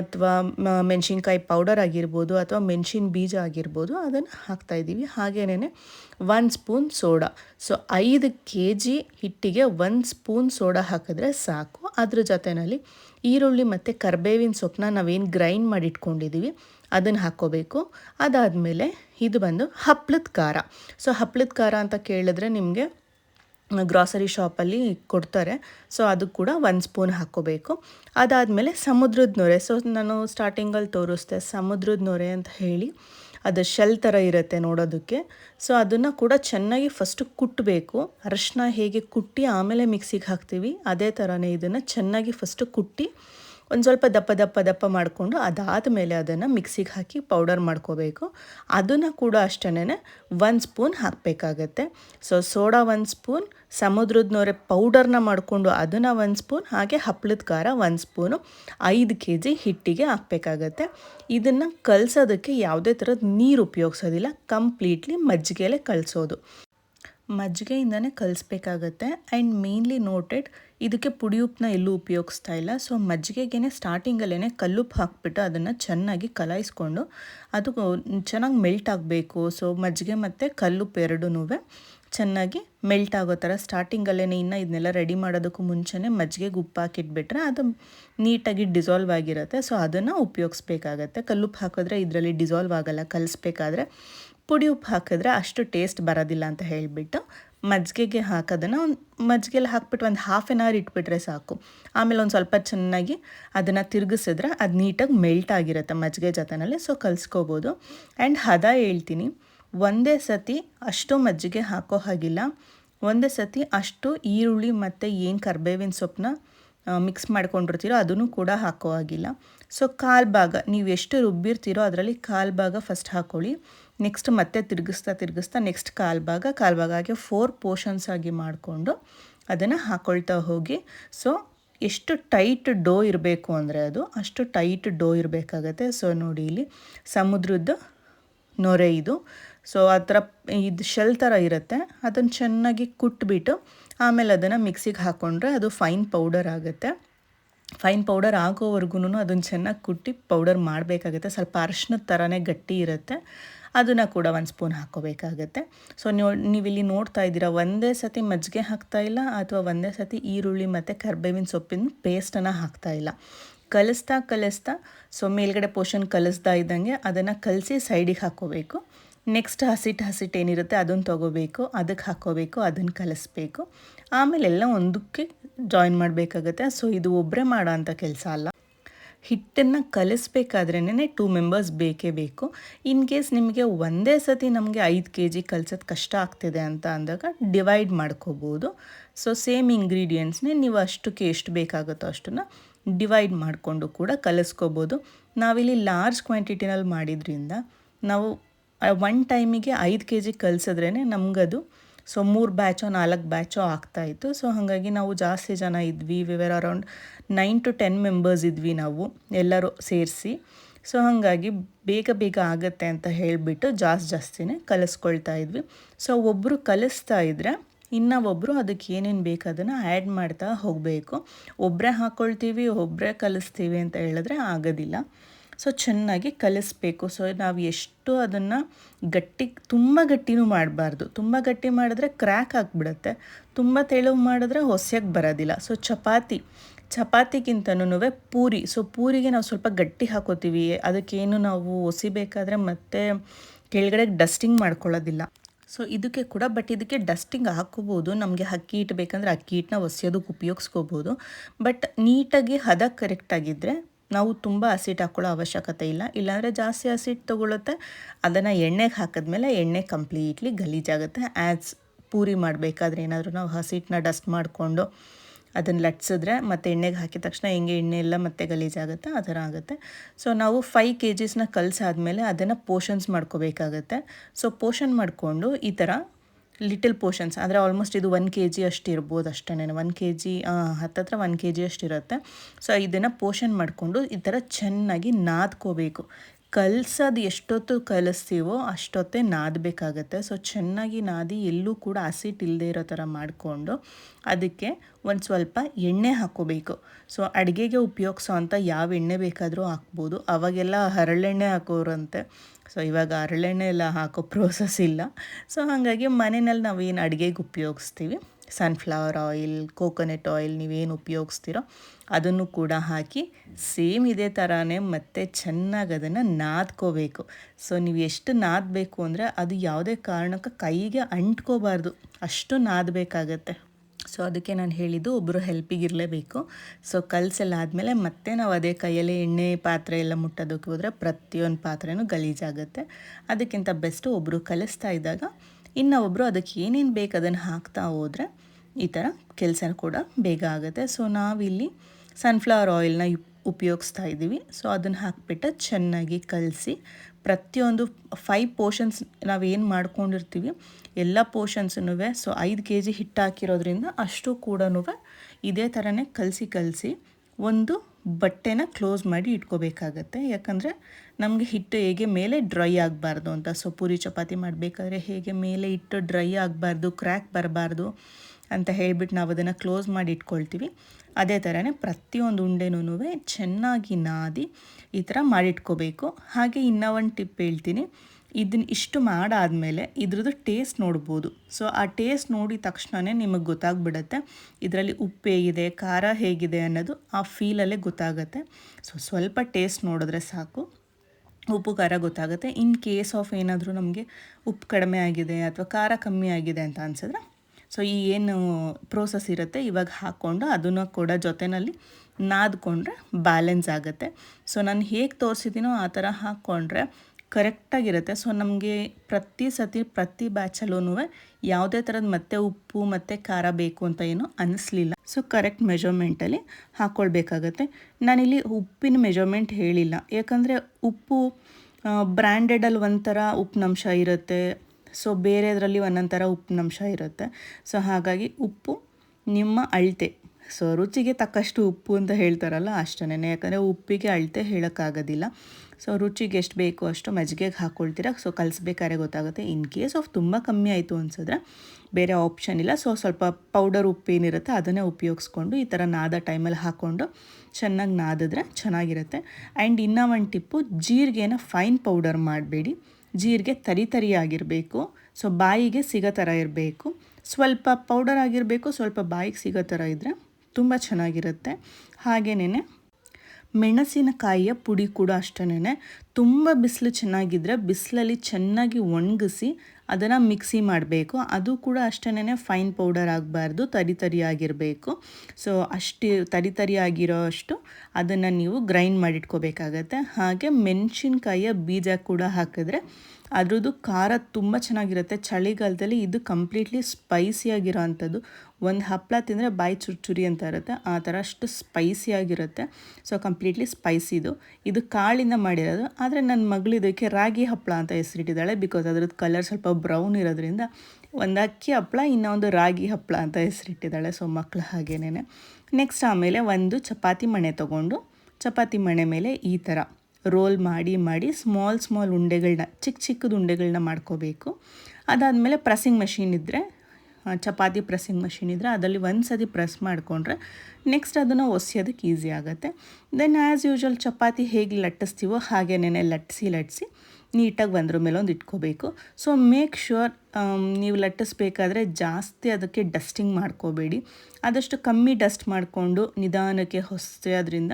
ಅಥವಾ ಮೆಣಸಿನ್ಕಾಯಿ ಪೌಡರ್ ಆಗಿರ್ಬೋದು ಅಥವಾ ಮೆಣಸಿನ ಬೀಜ ಆಗಿರ್ಬೋದು, ಅದನ್ನು ಹಾಕ್ತಾಯಿದ್ದೀವಿ ಹಾಗೇನೆ ಒಂದು ಸ್ಪೂನ್ ಸೋಡಾ ಸೊ ಐದು ಕೆ ಜಿ ಹಿಟ್ಟಿಗೆ ಒಂದು ಸ್ಪೂನ್ ಸೋಡಾ ಹಾಕಿದ್ರೆ ಸಾಕು. ಅದ್ರ ಜೊತೆಯಲ್ಲಿ ಈರುಳ್ಳಿ ಮತ್ತು ಕರ್ಬೇವಿನ ಸೊಪ್ಪನ್ನ ನಾವೇನು ಗ್ರೈಂಡ್ ಮಾಡಿ ಇಟ್ಕೊಂಡಿದ್ದೀವಿ ಅದನ್ನು ಹಾಕ್ಕೋಬೇಕು. ಅದಾದಮೇಲೆ ಇದು ಬಂದು ಹಪ್ಳದ ಖಾರ. ಸೊ ಹಪ್ಳದ ಖಾರ ಅಂತ ಕೇಳಿದ್ರೆ ನಿಮಗೆ ಗ್ರಾಸರಿ ಶಾಪಲ್ಲಿ ಕೊಡ್ತಾರೆ. ಸೊ ಅದು ಕೂಡ ಒಂದು ಸ್ಪೂನ್ ಹಾಕ್ಕೋಬೇಕು. ಅದಾದಮೇಲೆ ಸಮುದ್ರದ ನೊರೆ. ಸೊ ನಾನು ಸ್ಟಾರ್ಟಿಂಗಲ್ಲಿ ತೋರಿಸ್ತೆ ಸಮುದ್ರದ ನೊರೆ ಅಂತ ಹೇಳಿ. ಅದು ಶೆಲ್ ಥರ ಇರುತ್ತೆ ನೋಡೋದಕ್ಕೆ. ಸೊ ಅದನ್ನು ಕೂಡ ಚೆನ್ನಾಗಿ ಫಸ್ಟು ಕುಟ್ಟಬೇಕು ಅರಶಿನ ಹೇಗೆ ಕುಟ್ಟಿ ಆಮೇಲೆ ಮಿಕ್ಸಿಗೆ ಹಾಕ್ತೀವಿ. ಅದೇ ಥರನೇ ಇದನ್ನು ಚೆನ್ನಾಗಿ ಫಸ್ಟು ಕುಟ್ಟಿ ಒಂದು ಸ್ವಲ್ಪ ದಪ್ಪ ದಪ್ಪ ದಪ್ಪ ಮಾಡಿಕೊಂಡು ಅದಾದ ಮೇಲೆ ಅದನ್ನು ಮಿಕ್ಸಿಗೆ ಹಾಕಿ ಪೌಡರ್ ಮಾಡ್ಕೋಬೇಕು. ಅದನ್ನು ಕೂಡ ಅಷ್ಟೇ ಒಂದು ಸ್ಪೂನ್ ಹಾಕಬೇಕಾಗತ್ತೆ. ಸೊ ಸೋಡಾ ಒಂದು ಸ್ಪೂನ್ ಸಮುದ್ರದ ನೊರೆ ಪೌಡರ್ನ ಮಾಡಿಕೊಂಡು ಅದನ್ನು ಒಂದು ಸ್ಪೂನ್, ಹಾಗೆ ಹಪ್ಪಳದ ಖಾರ ಒಂದು ಸ್ಪೂನು, ಐದು ಕೆ ಜಿ ಹಿಟ್ಟಿಗೆ ಹಾಕಬೇಕಾಗತ್ತೆ. ಇದನ್ನು ಕಲಸೋದಕ್ಕೆ ಯಾವುದೇ ಥರದ ನೀರು ಉಪಯೋಗಿಸೋದಿಲ್ಲ, ಕಂಪ್ಲೀಟ್ಲಿ ಮಜ್ಜಿಗೆಲೆ ಕಲಿಸೋದು. ಮಜ್ಜಿಗೆಯಿಂದನೇ ಕಲಿಸ್ಬೇಕಾಗತ್ತೆ. ಆ್ಯಂಡ್ ಮೇನ್ಲಿ ನೋಟೆಡ್ ಇದಕ್ಕೆ ಪುಡಿ ಉಪ್ಪನ್ನ ಎಲ್ಲೂ ಉಪಯೋಗಿಸ್ತಾ ಇಲ್ಲ. ಸೊ ಮಜ್ಜಿಗೆಗೇನೆ ಸ್ಟಾರ್ಟಿಂಗಲ್ಲೇ ಕಲ್ಲುಪ್ಪು ಹಾಕ್ಬಿಟ್ಟು ಅದನ್ನು ಚೆನ್ನಾಗಿ ಕಲಾಯಿಸ್ಕೊಂಡು ಅದು ಚೆನ್ನಾಗಿ ಮೆಲ್ಟ್ ಆಗಬೇಕು. ಸೊ ಮಜ್ಜಿಗೆ ಮತ್ತು ಕಲ್ಲುಪ್ಪು ಎರಡೂ ಚೆನ್ನಾಗಿ ಮೆಲ್ಟ್ ಆಗೋ ಥರ ಸ್ಟಾರ್ಟಿಂಗಲ್ಲೇ ಇನ್ನು ಇದನ್ನೆಲ್ಲ ರೆಡಿ ಮಾಡೋದಕ್ಕೂ ಮುಂಚೆನೇ ಮಜ್ಜಿಗೆಗೆ ಉಪ್ಪು ಹಾಕಿಟ್ಬಿಟ್ರೆ ಅದು ನೀಟಾಗಿ ಡಿಸಾಲ್ವ್ ಆಗಿರುತ್ತೆ. ಸೊ ಅದನ್ನು ಉಪಯೋಗಿಸ್ಬೇಕಾಗತ್ತೆ. ಕಲ್ಲುಪ್ಪು ಹಾಕಿದ್ರೆ ಇದರಲ್ಲಿ ಡಿಸಾಲ್ವ್ ಆಗೋಲ್ಲ, ಕಲಿಸ್ಬೇಕಾದ್ರೆ ಪುಡಿ ಉಪ್ಪು ಹಾಕಿದ್ರೆ ಅಷ್ಟು ಟೇಸ್ಟ್ ಬರೋದಿಲ್ಲ ಅಂತ ಹೇಳಿಬಿಟ್ಟು ಮಜ್ಜಿಗೆಗೆ ಹಾಕೋದನ್ನು ಒಂದು ಮಜ್ಜಿಗೆಲಿ ಹಾಕ್ಬಿಟ್ಟು ಒಂದು ಹಾಫ್ ಆನ್ ಅವರ್ ಇಟ್ಬಿಟ್ರೆ ಸಾಕು. ಆಮೇಲೆ ಒಂದು ಸ್ವಲ್ಪ ಚೆನ್ನಾಗಿ ಅದನ್ನು ತಿರುಗಿಸಿದ್ರೆ ಅದು ನೀಟಾಗಿ ಮೆಲ್ಟ್ ಆಗಿರುತ್ತೆ ಮಜ್ಜಿಗೆ ಜೊತೆನಲ್ಲಿ. ಸೊ ಕಲಿಸ್ಕೋಬೋದು. ಆ್ಯಂಡ್ ಹದ ಹೇಳ್ತೀನಿ. ಒಂದೇ ಸತಿ ಅಷ್ಟು ಮಜ್ಜಿಗೆ ಹಾಕೋ ಹಾಗಿಲ್ಲ. ಒಂದೇ ಸತಿ ಅಷ್ಟು ಈರುಳ್ಳಿ ಮತ್ತು ಏನು ಕರ್ಬೇವಿನ ಸೊಪ್ಪನ್ನ ಮಿಕ್ಸ್ ಮಾಡ್ಕೊಂಡಿರ್ತೀರೋ ಅದನ್ನು ಕೂಡ ಹಾಕೋ ಹಾಗಿಲ್ಲ. ಸೊ ಕಾಲು ಭಾಗ, ನೀವು ಎಷ್ಟು ರುಬ್ಬಿರ್ತೀರೋ ಅದರಲ್ಲಿ ಕಾಲು ಭಾಗ ಫಸ್ಟ್ ಹಾಕ್ಕೊಳ್ಳಿ ನೆಕ್ಸ್ಟ್ ಮತ್ತೆ ತಿರುಗಿಸ್ತಾ ತಿರುಗಿಸ್ತಾ ನೆಕ್ಸ್ಟ್ ಕಾಲು ಭಾಗ ಕಾಲು ಭಾಗ ಹಾಗೆ ಫೋರ್ ಪೋರ್ಷನ್ಸ್ ಆಗಿ ಮಾಡಿಕೊಂಡು ಅದನ್ನು ಹಾಕ್ಕೊಳ್ತಾ ಹೋಗಿ. ಸೊ ಎಷ್ಟು ಟೈಟ್ ಡೋ ಇರಬೇಕು ಅಂದರೆ ಅದು ಅಷ್ಟು ಟೈಟ್ ಡೋ ಇರಬೇಕಾಗತ್ತೆ. ಸೊ ನೋಡಿ ಇಲ್ಲಿ ಸಮುದ್ರದ ನೊರೆ ಇದು. ಸೊ ಆ ಥರ ಇದು ಶೆಲ್ ಥರ ಇರುತ್ತೆ. ಅದನ್ನು ಚೆನ್ನಾಗಿ ಕುಟ್ಬಿಟ್ಟು ಆಮೇಲೆ ಅದನ್ನು ಮಿಕ್ಸಿಗೆ ಹಾಕ್ಕೊಂಡ್ರೆ ಅದು ಫೈನ್ ಪೌಡರ್ ಆಗುತ್ತೆ. ಫೈನ್ ಪೌಡರ್ ಆಗೋವರೆಗೂ ಅದನ್ನು ಚೆನ್ನಾಗಿ ಕುಟ್ಟಿ ಪೌಡರ್ ಮಾಡಬೇಕಾಗುತ್ತೆ. ಸ್ವಲ್ಪ ಅರ್ಶಿನದ ಥರನೇ ಗಟ್ಟಿ ಇರುತ್ತೆ. ಅದನ್ನು ಕೂಡ ಒಂದು ಸ್ಪೂನ್ ಹಾಕ್ಕೋಬೇಕಾಗತ್ತೆ ಸೊ ನೀವು, ನೀವಿಲ್ಲಿ ನೋಡ್ತಾ ಇದ್ದೀರಾ, ಒಂದೇ ಸತಿ ಮಜ್ಜಿಗೆ ಹಾಕ್ತಾ ಇಲ್ಲ, ಅಥವಾ ಒಂದೇ ಸತಿ ಈರುಳ್ಳಿ ಮತ್ತು ಕರ್ಬೇವಿನ ಸೊಪ್ಪಿನ ಪೇಸ್ಟನ್ನು ಹಾಕ್ತಾ ಇಲ್ಲ. ಕಲಿಸ್ತಾ ಕಲಿಸ್ತಾ ಸೊ ಮೇಲ್ಗಡೆ ಪೋರ್ಷನ್ ಕಲಿಸ್ತಾ ಇದ್ದಂಗೆ ಅದನ್ನು ಕಲಸಿ ಸೈಡಿಗೆ ಹಾಕೋಬೇಕು. ನೆಕ್ಸ್ಟ್ ಹಸಿಟ್ಟು ಹಸಿಟ್ಟು ಏನಿರುತ್ತೆ ಅದನ್ನು ತೊಗೋಬೇಕು ಅದಕ್ಕೆ ಹಾಕೋಬೇಕು ಅದನ್ನು ಕಲಿಸ್ಬೇಕು. ಆಮೇಲೆ ಎಲ್ಲ ಒಂದಕ್ಕೆ ಜಾಯಿನ್ ಮಾಡಬೇಕಾಗತ್ತೆ. ಸೊ ಇದು ಒಬ್ಬರೇ ಮಾಡೋ ಅಂಥ ಕೆಲಸ ಅಲ್ಲ. ಹಿಟ್ಟನ್ನು ಕಲಿಸ್ಬೇಕಾದ್ರೇ ಟೂ ಮೆಂಬರ್ಸ್ ಬೇಕೇ ಬೇಕು. ಇನ್ ಕೇಸ್ ನಿಮಗೆ ಒಂದೇ ಸತಿ ನಮಗೆ ಐದು ಕೆ ಜಿ ಕಲ್ಸೋದು ಕಷ್ಟ ಆಗ್ತಿದೆ ಅಂತ ಅಂದಾಗ ಡಿವೈಡ್ ಮಾಡ್ಕೋಬೋದು. ಸೊ ಸೇಮ್ ಇಂಗ್ರೀಡಿಯೆಂಟ್ಸ್ನೇ ನೀವು ಅಷ್ಟಕ್ಕೆ ಎಷ್ಟು ಬೇಕಾಗುತ್ತೋ ಅಷ್ಟನ್ನು ಡಿವೈಡ್ ಮಾಡಿಕೊಂಡು ಕೂಡ ಕಲಿಸ್ಕೋಬೋದು. ನಾವಿಲ್ಲಿ ಲಾರ್ಜ್ ಕ್ವಾಂಟಿಟಿನಲ್ಲಿ ಮಾಡಿದ್ರಿಂದ ನಾವು ಒನ್ ಟೈಮಿಗೆ ಐದು ಕೆ ಜಿ ಕಲಿಸಿದ್ರೇ ನಮಗದು ಸೊ ಮೂರು ಬ್ಯಾಚೋ ನಾಲ್ಕು ಬ್ಯಾಚೋ ಆಗ್ತಾಯಿತ್ತು ಸೊ ಹಾಗಾಗಿ ನಾವು ಜಾಸ್ತಿ ಜನ ಇದ್ವಿ. We were around nine to ten members ಇದ್ವಿ ನಾವು, ಎಲ್ಲರೂ ಸೇರಿಸಿ. ಸೊ ಹಾಗಾಗಿ ಬೇಗ ಬೇಗ ಆಗುತ್ತೆ ಅಂತ ಹೇಳಿಬಿಟ್ಟು ಜಾಸ್ತಿ ಜಾಸ್ತಿನೇ ಕಲಿಸ್ಕೊಳ್ತಾ ಇದ್ವಿ. ಸೊ ಒಬ್ಬರು ಕಲಿಸ್ತಾ ಇದ್ದರೆ ಇನ್ನು ಒಬ್ಬರು ಅದಕ್ಕೆ ಏನೇನು ಬೇಕು ಅದನ್ನು ಆ್ಯಡ್ ಮಾಡ್ತಾ ಹೋಗಬೇಕು. ಒಬ್ಬರೇ ಹಾಕ್ಕೊಳ್ತೀವಿ ಒಬ್ಬರೇ ಕಲಿಸ್ತೀವಿ ಅಂತ ಹೇಳಿದ್ರೆ ಆಗೋದಿಲ್ಲ. ಸೊ ಚೆನ್ನಾಗಿ ಕಲಿಸ್ಬೇಕು. ಸೊ ನಾವು ಎಷ್ಟು ಅದನ್ನು ಗಟ್ಟಿ, ತುಂಬ ಗಟ್ಟಿನೂ ಮಾಡಬಾರ್ದು. ತುಂಬ ಗಟ್ಟಿ ಮಾಡಿದ್ರೆ ಕ್ರ್ಯಾಕ್ ಆಗಿಬಿಡುತ್ತೆ. ತುಂಬ ತೆಳು ಮಾಡಿದ್ರೆ ಹೊಸಕ್ಕೆ ಬರೋದಿಲ್ಲ. ಸೊ ಚಪಾತಿ ಚಪಾತಿಗಿಂತನೂ ಪೂರಿ. ಸೊ ಪೂರಿಗೆ ನಾವು ಸ್ವಲ್ಪ ಗಟ್ಟಿ ಹಾಕೋತೀವಿ. ಅದಕ್ಕೇನು ನಾವು ಒಸಿಬೇಕಾದ್ರೆ ಮತ್ತೆ ಕೆಳಗಡೆ ಡಸ್ಟಿಂಗ್ ಮಾಡ್ಕೊಳ್ಳೋದಿಲ್ಲ. ಸೊ ಇದಕ್ಕೆ ಕೂಡ ಬಟ್ ಇದಕ್ಕೆ ಡಸ್ಟಿಂಗ್ ಹಾಕೋಬೋದು ನಮಗೆ ಅಕ್ಕಿ ಹಿಟ್ಟು ಬೇಕಂದರೆ ಅಕ್ಕಿ ಹಿಟ್ಟನ್ನ ಒಸಿಯೋದಕ್ಕೆ ಉಪಯೋಗಿಸ್ಕೋಬೋದು. ಬಟ್ ನೀಟಾಗಿ ಹದ ಕರೆಕ್ಟಾಗಿದ್ದರೆ ನಾವು ತುಂಬ ಹಸಿಟ್ಟು ಹಾಕ್ಕೊಳ್ಳೋ ಅವಶ್ಯಕತೆ ಇಲ್ಲ. ಇಲ್ಲಾಂದರೆ ಜಾಸ್ತಿ ಹಸಿಟ್ಟು ತೊಗೊಳುತ್ತೆ. ಅದನ್ನು ಎಣ್ಣೆಗೆ ಹಾಕಿದ್ಮೇಲೆ ಎಣ್ಣೆ ಕಂಪ್ಲೀಟ್ಲಿ ಗಲೀಜಾಗುತ್ತೆ. ಆ್ಯಸ್ ಪೂರಿ ಮಾಡಬೇಕಾದ್ರೆ ಏನಾದರೂ ನಾವು ಹಸಿಟ್ಟನ್ನ ಡಸ್ಟ್ ಮಾಡಿಕೊಂಡು ಅದನ್ನು ಲಟ್ಸಿದ್ರೆ ಮತ್ತು ಎಣ್ಣೆಗೆ ಹಾಕಿದ ತಕ್ಷಣ ಹೆಂಗೆ ಎಣ್ಣೆ ಎಲ್ಲ ಮತ್ತೆ ಗಲೀಜಾಗುತ್ತೆ ಆ ಥರ ಆಗುತ್ತೆ. ಸೊ ನಾವು ಫೈವ್ ಕೆ ಜಿಸ್ನ ಕಲಸಾದ್ಮೇಲೆ ಅದನ್ನು ಪೋಷನ್ಸ್ ಮಾಡ್ಕೋಬೇಕಾಗತ್ತೆ. ಸೊ ಪೋಷನ್ ಮಾಡಿಕೊಂಡು ಈ ಥರ ಲಿಟಲ್ ಪೋರ್ಷನ್ಸ್ ಅಂದರೆ ಆಲ್ಮೋಸ್ಟ್ ಇದು ಒನ್ ಕೆ ಜಿ ಅಷ್ಟು ಇರ್ಬೋದು ಅಷ್ಟೇ ಒನ್ ಕೆ ಜಿ ಹತ್ತತ್ರ ಒನ್ ಕೆ ಜಿ ಅಷ್ಟು ಇರುತ್ತೆ. ಸೊ ಇದನ್ನು ಪೋಷನ್ ಮಾಡಿಕೊಂಡು ಈ ಥರ ಚೆನ್ನಾಗಿ ನಾದ್ಕೋಬೇಕು. ಕಲ್ಸೋದು ಎಷ್ಟೊತ್ತು ಕಲಿಸ್ತೀವೋ ಅಷ್ಟೊತ್ತೇ ನಾದಬೇಕಾಗತ್ತೆ. ಸೊ ಚೆನ್ನಾಗಿ ನಾದಿ ಎಲ್ಲೂ ಕೂಡ ಹಸಿಟ್ ಇಲ್ಲದೆ ಇರೋ ಥರ ಮಾಡಿಕೊಂಡು ಅದಕ್ಕೆ ಒಂದು ಸ್ವಲ್ಪ ಎಣ್ಣೆ ಹಾಕ್ಕೋಬೇಕು. ಸೊ ಅಡುಗೆಗೆ ಉಪಯೋಗಿಸೋ ಅಂಥ ಯಾವ ಎಣ್ಣೆ ಬೇಕಾದರೂ ಹಾಕ್ಬೋದು. ಅವಾಗೆಲ್ಲ ಹರಳೆಣ್ಣೆ ಹಾಕೋರಂತೆ. ಸೊ ಇವಾಗ ಹರಳೆಣ್ಣೆ ಎಲ್ಲ ಹಾಕೋ ಪ್ರೋಸೆಸ್ ಇಲ್ಲ. ಸೊ ಹಾಗಾಗಿ ಮನೆಯಲ್ಲಿ ನಾವು ಏನು ಅಡುಗೆಗೆ ಉಪಯೋಗಿಸ್ತೀವಿ? ಸನ್ಫ್ಲವರ್ ಆಯಿಲ್ ಕೋಕೋನಟ್ ಆಯಿಲ್ ನೀವೇನು ಉಪಯೋಗಿಸ್ತೀರೋ ಅದನ್ನು ಕೂಡ ಹಾಕಿ ಸೇಮ್ ಇದೇ ಥರನೇ ಮತ್ತೆ ಚೆನ್ನಾಗಿ ಅದನ್ನು ನಾದ್ಕೋಬೇಕು. ಸೊ ನೀವು ಎಷ್ಟು ನಾದಬೇಕು ಅಂದರೆ ಅದು ಯಾವುದೇ ಕಾರಣಕ್ಕೆ ಕೈಗೆ ಅಂಟ್ಕೋಬಾರ್ದು. ಅಷ್ಟು ನಾದಬೇಕಾಗತ್ತೆ. ಸೊ ಅದಕ್ಕೆ ನಾನು ಹೇಳಿದ್ದು ಒಬ್ಬರು ಹೆಲ್ಪಿಗೆ ಇರಲೇಬೇಕು. ಸೊ ಕಲಸೆಲ್ಲ ಆದಮೇಲೆ ಮತ್ತೆ ನಾವು ಅದೇ ಕೈಯಲ್ಲಿ ಎಣ್ಣೆ ಪಾತ್ರೆ ಎಲ್ಲ ಮುಟ್ಟೋದಕ್ಕೆ ಹೋದರೆ ಪ್ರತಿಯೊಂದು ಪಾತ್ರೆನೂ ಗಲೀಜಾಗುತ್ತೆ. ಅದಕ್ಕಿಂತ ಬೆಸ್ಟು ಒಬ್ಬರು ಕಲಿಸ್ತಾ ಇದ್ದಾಗ ಇನ್ನು ಒಬ್ಬರು ಅದಕ್ಕೆ ಏನೇನು ಬೇಕು ಅದನ್ನು ಹಾಕ್ತಾ ಹೋದರೆ ಈ ಥರ ಕೆಲಸ ಕೂಡ ಬೇಗ ಆಗುತ್ತೆ. ಸೊ ನಾವಿಲ್ಲಿ ಸನ್ಫ್ಲವರ್ ಆಯಿಲ್ನ ಉಪಯೋಗಿಸ್ತಾ ಇದ್ದೀವಿ ಸೊ ಅದನ್ನು ಹಾಕ್ಬಿಟ್ಟು ಚೆನ್ನಾಗಿ ಕಲಸಿ ಪ್ರತಿಯೊಂದು ಫೈವ್ ಪೋರ್ಷನ್ಸ್ ನಾವೇನು ಮಾಡ್ಕೊಂಡಿರ್ತೀವಿ, ಎಲ್ಲ ಪೋರ್ಷನ್ಸೂ ಸೊ ಐದು ಕೆ ಜಿ ಹಿಟ್ಟು ಹಾಕಿರೋದ್ರಿಂದ ಅಷ್ಟು ಕೂಡ ಇದೇ ಥರನೇ ಕಲಸಿ ಕಲಸಿ ಒಂದು ಬಟ್ಟೆನ ಕ್ಲೋಸ್ ಮಾಡಿ ಇಟ್ಕೋಬೇಕಾಗತ್ತೆ. ಯಾಕಂದರೆ ನಮಗೆ ಹಿಟ್ಟು ಹೇಗೆ ಮೇಲೆ ಡ್ರೈ ಆಗಬಾರ್ದು ಅಂತ. ಸೊ ಪೂರಿ ಚಪಾತಿ ಮಾಡಬೇಕಾದ್ರೆ ಹೇಗೆ ಮೇಲೆ ಹಿಟ್ಟು ಡ್ರೈ ಆಗಬಾರ್ದು ಕ್ರ್ಯಾಕ್ ಬರಬಾರ್ದು ಅಂತ ಹೇಳಿಬಿಟ್ಟು ನಾವು ಅದನ್ನು ಕ್ಲೋಸ್ ಮಾಡಿ ಇಟ್ಕೊಳ್ತೀವಿ. ಅದೇ ಥರನೇ ಪ್ರತಿಯೊಂದು ಉಂಡೆನೂ ಚೆನ್ನಾಗಿ ನಾದಿ ಈ ಥರ ಮಾಡಿಟ್ಕೋಬೇಕು. ಹಾಗೆ ಇನ್ನೂ ಒಂದು ಟಿಪ್ ಹೇಳ್ತೀನಿ. ಇದನ್ನ ಇಷ್ಟು ಮಾಡಾದಮೇಲೆ ಇದ್ರದ್ದು ಟೇಸ್ಟ್ ನೋಡ್ಬೋದು. ಸೊ ಆ ಟೇಸ್ಟ್ ನೋಡಿದ ತಕ್ಷಣವೇ ನಿಮಗೆ ಗೊತ್ತಾಗ್ಬಿಡುತ್ತೆ. ಇದರಲ್ಲಿ ಉಪ್ಪು ಹೇಗಿದೆ, ಖಾರ ಹೇಗಿದೆ ಅನ್ನೋದು ಆ ಫೀಲಲ್ಲೇ ಗೊತ್ತಾಗುತ್ತೆ. ಸೊ ಸ್ವಲ್ಪ ಟೇಸ್ಟ್ ನೋಡಿದ್ರೆ ಸಾಕು. ಉಪ್ಪು, ಖಾರ ಗೊತ್ತಾಗುತ್ತೆ. ಇನ್ ಕೇಸ್ ಆಫ್ ಏನಾದರೂ ನಮಗೆ ಉಪ್ಪು ಕಡಿಮೆ ಆಗಿದೆ ಅಥವಾ ಖಾರ ಕಮ್ಮಿ ಆಗಿದೆ ಅಂತ ಅನ್ಸಿದ್ರೆ ಸೊ, ಈ ಏನು ಪ್ರೋಸೆಸ್ ಇರುತ್ತೆ, ಇವಾಗ ಹಾಕ್ಕೊಂಡು ಅದನ್ನು ಕೂಡ ಜೊತೆಯಲ್ಲಿ ನಾದ್ಕೊಂಡ್ರೆ ಬ್ಯಾಲೆನ್ಸ್ ಆಗುತ್ತೆ. ಸೊ, ನಾನು ಹೇಗೆ ತೋರಿಸಿದ್ದೀನೋ ಆ ಥರ ಹಾಕ್ಕೊಂಡ್ರೆ ಕರೆಕ್ಟಾಗಿರುತ್ತೆ. ಸೊ, ನಮಗೆ ಪ್ರತಿ ಸತಿ ಪ್ರತಿ ಬ್ಯಾಚಲ್ಲೂ ಯಾವುದೇ ಥರದ ಮತ್ತೆ ಉಪ್ಪು, ಮತ್ತು ಖಾರ ಬೇಕು ಅಂತ ಏನು ಅನ್ನಿಸ್ಲಿಲ್ಲ ಸೊ ಕರೆಕ್ಟ್ ಮೆಜರ್ಮೆಂಟಲ್ಲಿ ಹಾಕ್ಕೊಳ್ಬೇಕಾಗತ್ತೆ ನಾನಿಲ್ಲಿ ಉಪ್ಪಿನ ಮೆಜರ್ಮೆಂಟ್ ಹೇಳಿಲ್ಲ. ಯಾಕಂದರೆ ಉಪ್ಪು ಬ್ರ್ಯಾಂಡೆಡಲ್ಲಿ ಒಂಥರ ಉಪ್ಪಿನಂಶ ಇರುತ್ತೆ. ಸೊ ಬೇರೆದರಲ್ಲಿ ಒಂದೊಂದು ಥರ ಉಪ್ಪಿನಂಶ ಇರುತ್ತೆ. ಸೊ ಹಾಗಾಗಿ ಉಪ್ಪು ನಿಮ್ಮ ಅಳತೆ. ಸೊ ರುಚಿಗೆ ತಕ್ಕಷ್ಟು ಉಪ್ಪು ಅಂತ ಹೇಳ್ತಾರಲ್ಲ ಅಷ್ಟೇ ಯಾಕಂದರೆ ಉಪ್ಪಿಗೆ ಅಳತೆ ಹೇಳೋಕ್ಕಾಗೋದಿಲ್ಲ. ಸೊ ರುಚಿಗೆ ಎಷ್ಟು ಬೇಕು ಅಷ್ಟು ಮಜ್ಜಿಗೆಗೆ ಹಾಕ್ಕೊಳ್ತೀರಾ ಸೊ ಕಲಿಸ್ಬೇಕಾದ್ರೆ ಗೊತ್ತಾಗುತ್ತೆ. ಇನ್ ಕೇಸ್ ಆಫ್ ತುಂಬ ಕಮ್ಮಿ ಆಯಿತು ಅನ್ಸಿದ್ರೆ ಬೇರೆ ಆಪ್ಷನ್ ಇಲ್ಲ. ಸೊ ಸ್ವಲ್ಪ ಪೌಡರ್ ಉಪ್ಪು ಏನಿರುತ್ತೆ ಅದನ್ನೇ ಉಪಯೋಗಿಸ್ಕೊಂಡು ಈ ಥರ ನಾದ ಟೈಮಲ್ಲಿ ಹಾಕ್ಕೊಂಡು ಚೆನ್ನಾಗಿ ನಾದಿದ್ರೆ ಚೆನ್ನಾಗಿರುತ್ತೆ. ಆ್ಯಂಡ್ ಇನ್ನೂ ಒಂದು ಟಿಪ್ಪು, ಜೀರಿಗೆನ ಫೈನ್ ಪೌಡರ್ ಮಾಡಬೇಡಿ. ಜೀರಿಗೆ ತರಿ ಆಗಿರಬೇಕು ಸೊ ಬಾಯಿಗೆ ಸಿಗೋ ಥರ ಇರಬೇಕು. ಸ್ವಲ್ಪ ಪೌಡರ್ ಆಗಿರಬೇಕು, ಸ್ವಲ್ಪ ಬಾಯಿಗೆ ಸಿಗೋ ಥರ ಇದ್ದರೆ ತುಂಬ ಚೆನ್ನಾಗಿರುತ್ತೆ. ಹಾಗೆಯೇ ಮೆಣಸಿನಕಾಯಿಯ ಪುಡಿ ಕೂಡ ಅಷ್ಟೇ ತುಂಬ ಬಿಸಿಲು ಚೆನ್ನಾಗಿದ್ದರೆ ಬಿಸಿಲಲ್ಲಿ ಚೆನ್ನಾಗಿ ಒಣಗಿಸಿ ಅದನ್ನು ಮಿಕ್ಸಿ ಮಾಡಬೇಕು. ಅದು ಕೂಡ ಅಷ್ಟೇ ಫೈನ್ ಪೌಡರ್ ಆಗಬಾರ್ದು, ತರಿ ತರಿಯಾಗಿರಬೇಕು ಸೊ ಅಷ್ಟು ತರಿ ತರಿಯಾಗಿರೋ ಅಷ್ಟು ಅದನ್ನು ನೀವು ಗ್ರೈಂಡ್ ಮಾಡಿಟ್ಕೋಬೇಕಾಗತ್ತೆ. ಹಾಗೆ ಮೆಣಸಿನ್ಕಾಯಿಯ ಬೀಜ ಕೂಡ ಹಾಕಿದ್ರೆ ಅದರದ್ದು ಖಾರ ತುಂಬ ಚೆನ್ನಾಗಿರುತ್ತೆ. ಚಳಿಗಾಲದಲ್ಲಿ ಇದು ಕಂಪ್ಲೀಟ್ಲಿ ಸ್ಪೈಸಿಯಾಗಿರೋ ಅಂಥದ್ದು ಒಂದು ಹಪ್ಪಳ ತಿಂದರೆ ಬಾಯಿ ಚುರುಚುರಿ ಅಂತ ಇರುತ್ತೆ. ಆ ಥರ ಅಷ್ಟು ಸ್ಪೈಸಿಯಾಗಿರುತ್ತೆ ಸೊ ಕಂಪ್ಲೀಟ್ಲಿ ಸ್ಪೈಸಿದು ಇದು ಕಾಳಿಂದ ಮಾಡಿರೋದು. ಆದರೆ ನನ್ನ ಮಗಳು ಇದಕ್ಕೆ ರಾಗಿ ಹಪ್ಪಳ ಅಂತ ಹೆಸರಿಟ್ಟಿದ್ದಾಳೆ. ಬಿಕಾಸ್ ಅದ್ರದ್ದು ಕಲರ್ ಸ್ವಲ್ಪ ಬ್ರೌನ್ ಇರೋದ್ರಿಂದ ಒಂದು ಅಕ್ಕಿ ಹಪ್ಪಳ ಇನ್ನೊಂದು ರಾಗಿ ಹಪ್ಪಳ ಅಂತ ಹೆಸರಿಟ್ಟಿದ್ದಾಳೆ ಸೊ ಮಕ್ಕಳು ಹಾಗೇನೆ ನೆಕ್ಸ್ಟ್ ಆಮೇಲೆ ಒಂದು ಚಪಾತಿ ಮಣೆ ತೊಗೊಂಡು, ಚಪಾತಿ ಮಣೆ ಮೇಲೆ ಈ ಥರ ರೋಲ್ ಮಾಡಿ ಮಾಡಿ ಸ್ಮಾಲ್ ಸ್ಮಾಲ್ ಉಂಡೆಗಳನ್ನ ಚಿಕ್ಕ ಚಿಕ್ಕದು ಉಂಡೆಗಳನ್ನ ಮಾಡ್ಕೋಬೇಕು. ಅದಾದಮೇಲೆ ಪ್ರೆಸ್ಸಿಂಗ್ ಮಷೀನ್ ಇದ್ದರೆ ಚಪಾತಿ ಪ್ರೆಸ್ಸಿಂಗ್ ಮಷೀನ್ ಇದ್ದರೆ ಅದರಲ್ಲಿ ಒಂದು ಸತಿ ಪ್ರೆಸ್ ಮಾಡಿಕೊಂಡ್ರೆ ನೆಕ್ಸ್ಟ್ ಅದನ್ನು ಒಸಿಯೋದಕ್ಕೆ ಈಸಿ ಆಗುತ್ತೆ. ದೆನ್ ಆ್ಯಸ್ ಯೂಶ್ವಲ್ ಚಪಾತಿ ಹೇಗೆ ಲಟ್ಟಿಸ್ತೀವೋ ಹಾಗೇನೇ ಲಟ್ಟಿಸಿ ಲಟ್ಟಿಸಿ ನೀಟಾಗಿ ಒಂದ್ರ ಮೇಲೆ ಒಂದು ಇಟ್ಕೋಬೇಕು. ಸೊ ಮೇಕ್ ಶ್ಯೂರ್ ನೀವು ಲಟ್ಟಿಸ್ಬೇಕಾದ್ರೆ ಜಾಸ್ತಿ ಅದಕ್ಕೆ ಡಸ್ಟಿಂಗ್ ಮಾಡ್ಕೋಬೇಡಿ. ಆದಷ್ಟು ಕಮ್ಮಿ ಡಸ್ಟ್ ಮಾಡಿಕೊಂಡು ನಿಧಾನಕ್ಕೆ ಹೊಸೋದ್ರಿಂದ